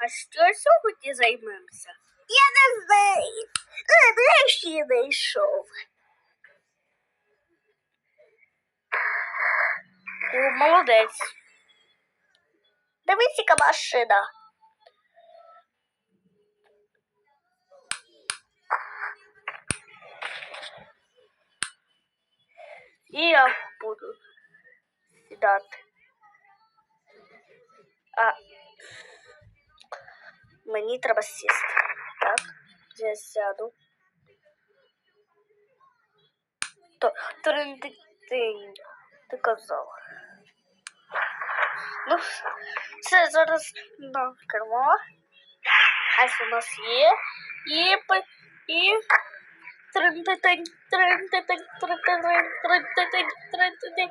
А що сьогодні займемося? Я не знаю. Нарешті я знайшов. О, молодець. Дивись, яка машина. І я буду сідати. А мені треба сісти. Так, я сяду. То трин-тин, ти казав. Ну, це зараз на кермо. Ось у нас є. І, п- і трин-тин, трин-тин, трин-тин, трин-тин, трин-тин.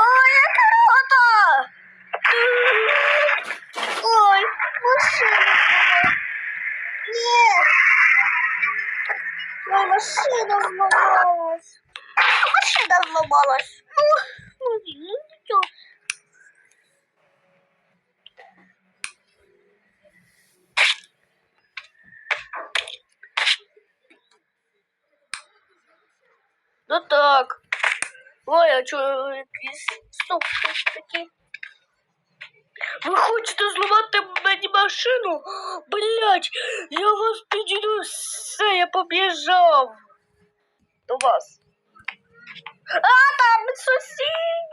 Ой, яка круто! Ой, машина зламалась. Ні. Ой, машина зламалась. Машина зламалась. Ну, ну, ну, нічого. Ну так. Ой, а чого якісь супки такі? Ви хочете зламати мені машину? Блять, я вас підійду. Все, я побіжав. До вас. А, там сусід.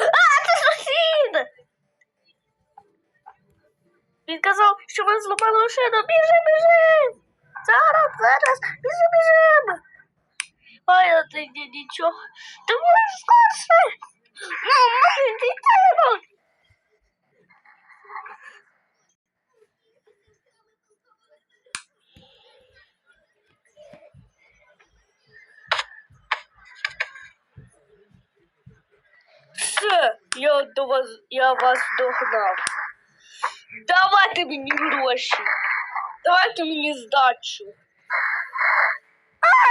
А, це сусід. Він казав, що ви зламали машину. Біжи, біжи. Зараз, зараз, біжи, біжи. Ой, а ти ні, нічого. Ти можеш скорше. Ну, може, ти треба. Все, я до вас, я вас догнав. Давайте мені гроші. Давайте мені здачу.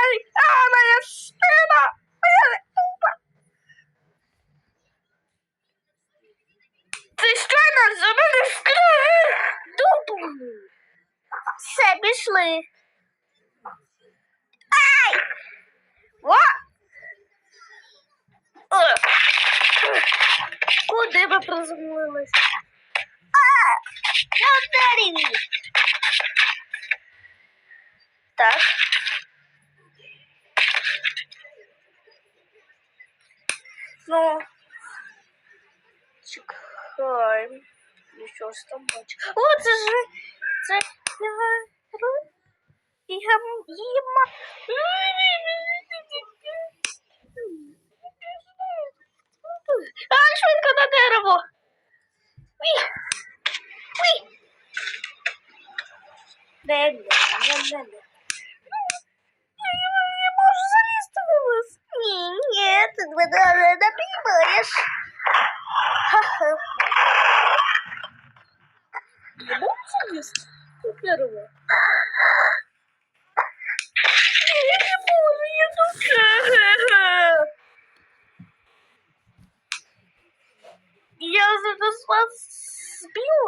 Ай, а, моя спина! Моя пупа! Ти що нас за мене вкрив? Дупу! Все, пішли. Ай! О! Куди ви приземлились? На! Так. Ну, чекай. Нічого ж там бачу. О, це ж це я їма. А, швидко на дерево. Уй. Уй. Не, не, не, не, не. Я не можу залізти на вас. Ні, мене не піймаєш. Ха-ха. Залізти? Я не можу, я тут. Я вас зб'ю.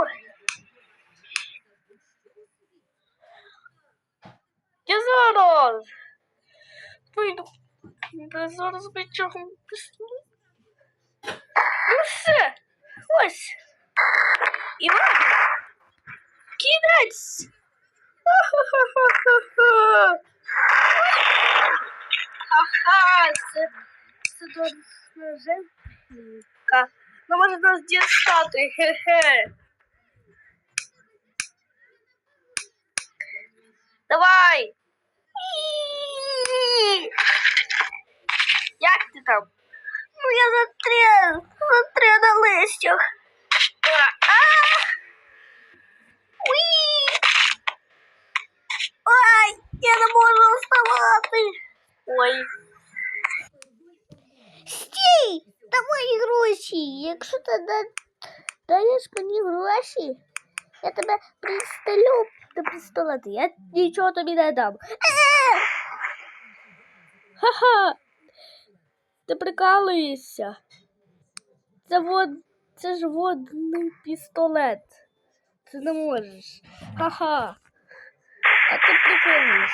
Я зараз. Вийду. Я зараз витягну пістолет. Ну все. Ось. І ладно. Кінець. Ха-ха-ха-ха-ха. Ага, це, це дорожка. Ну може нас дістати, хе-хе. Давай. Як ти там? Ну я застрял, застрял на листях. Ай, я не можу вставати. Ой. Стій! Давай гроші. Якщо ти да- даєш мені гроші, я тебе пристелю до пістолета. Я нічого тобі не дам. Е! Ха-ха! Ти прикалуєшся. Це от це ж водний пістолет. Ти не можеш. Ха-ха. А ти прикольний.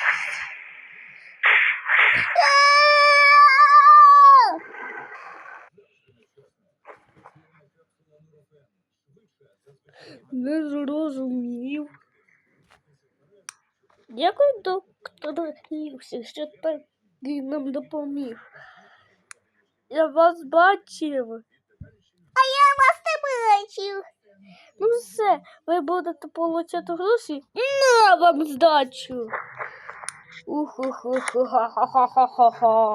Не зрозумів. Дякую, доктор Лівсі, що так нам допоміг. Я вас бачив. А я вас не бачив. Ну все, ви будете получати гроші на вам здачу. Уху-ху-ху-ха-ха-ха-ха-ха.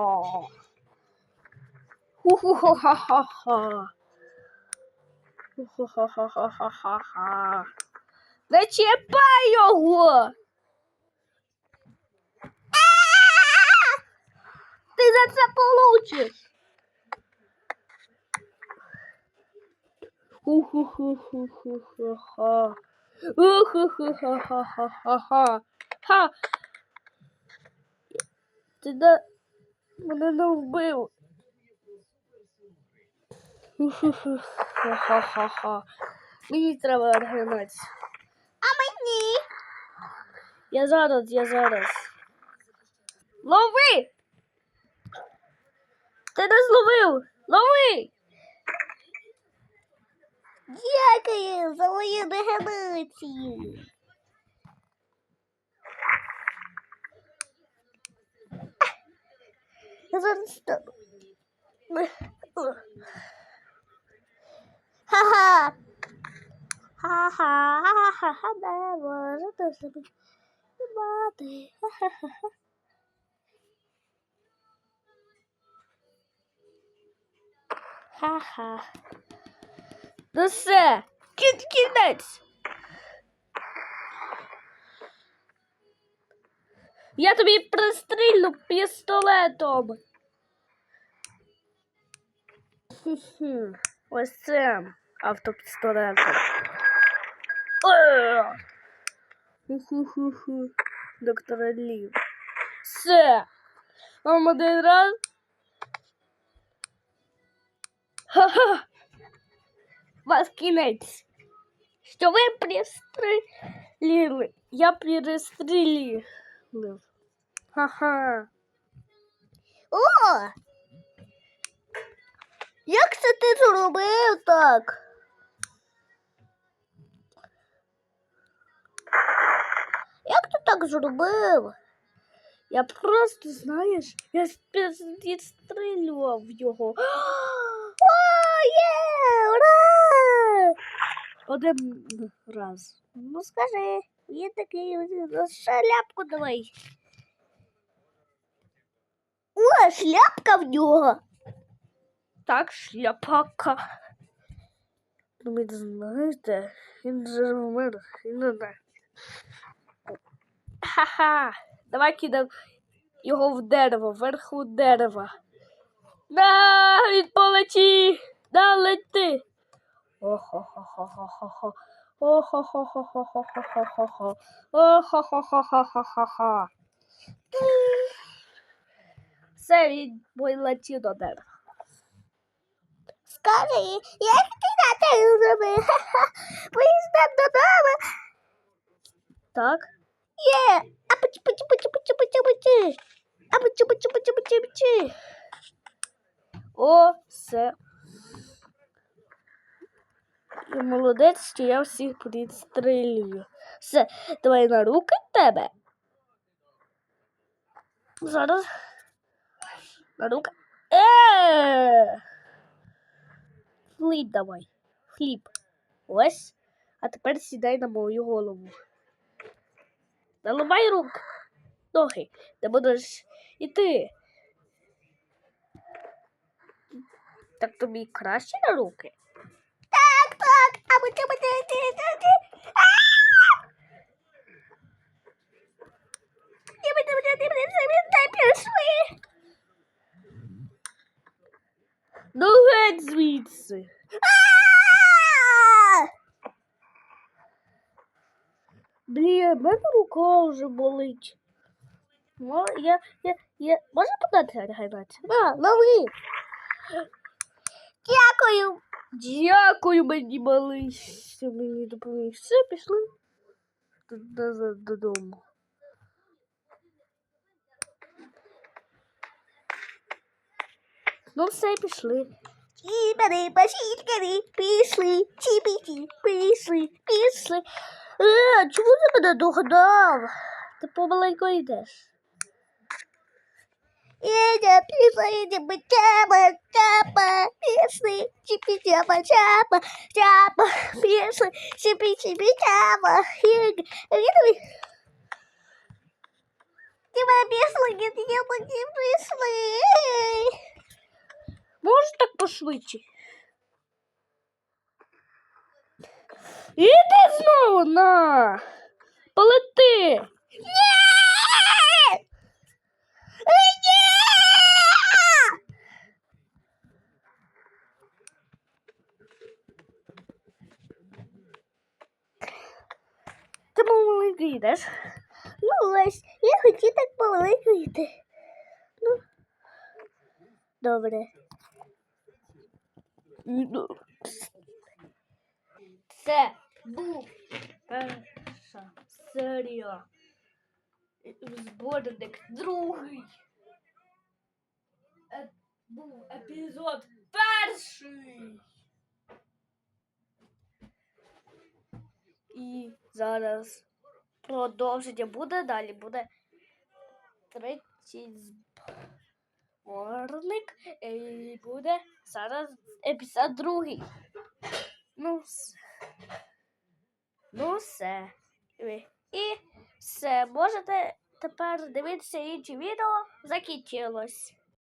Уху-ху-ха-ха-ха. Уху-ха-ха-ха-ха-ха. Не чіпай його! Ти за це получиш! Ху-ху-ху-ху-ху-ха. Уху-ху-ха-ха-ха-ха. Ха. Ти да мене не вбив. Ху-ху-ху-ха-ха-ха. Мені треба органати. А мені? Я зараз, я зараз. Лови! Ти не зловив! Лови! Дякую за мою дегенерацію. Стану. Ха-ха. Ха-ха, ха-ха, не можете собі мати. Ха-ха-ха. Ха-ха. Ну все, кін кінець. Я тобі пристрілю пістолетом. Хі-хі. Ось це автопістолетом. Е! Ху-ху-ху. Доктор Лів. Все. Вам один раз. Ха-ха. Вас кінець. Що ви пристрілили? Я пристрілив. Ха-ха. О! Як це ти зробив так? Як ти так зробив? Я просто, знаєш, я підстрілював його. О, є! Ура! Один раз. Ну скажи, він такий шляпку давай. О, шляпка в нього. Так, шляпака. Ну, ви знаєте, він же вмер, він не. Ха-ха. Давай кидай його в дерево, вверху дерева. Да, він полетів. Да, лети. Охо-хо-хо-хо-хо-хо. Охо-хо-хо-хо-хо-хо-хо. Охо-хо-хо-хо-хо-хо. Все, він полетів до дерева. Скажи, як ти на те зробив? Поїздав додому. Так? Є. А пучі пучі пучі пучі пучі пучі. А пучі пучі пучі пучі пучі. О, все. Я молодець, що я всіх підстрілюю. Все, давай на руки тебе. Зараз. На руки. Е! Фліп давай. Фліп. Ось. А тепер сідай на мою голову. Наламай рук. Ноги. Ти будеш іти. Так тобі краще на руки? Ну геть звідси. Блін, в мене рука вже болить. Ну, я, я, я... Можна подати гранати? На, лови. Дякую. Дякую, мені малий, що мені допоміг. Все, пішли назад додому. Ну, все, пішли. Чіпери, пашічкери, пішли, чіпіті, пішли, пішли. Е, чому ти мене догнав? Ти помаленько йдеш. Іде, пішли, іде, чапа, чапа, пішли, чіпі, чапа, чапа, чапа, пішли, чіпі, чіпі, чапа, іде, іде. Тебе пішли, іде, іде, пішли. Можеш так пошвидше? Іди знову на. Полети. Йдеш. Ну ось, я хотів так помаленьку йти. Ну, добре. Ну, Це був перша серія. Зборник другий. Е, Був епізод перший. І зараз продовження буде далі. Буде третій зборник. І буде зараз епізод другий. Ну, все. Ну, все. І все. Можете тепер дивитися інші відео. Закінчилось.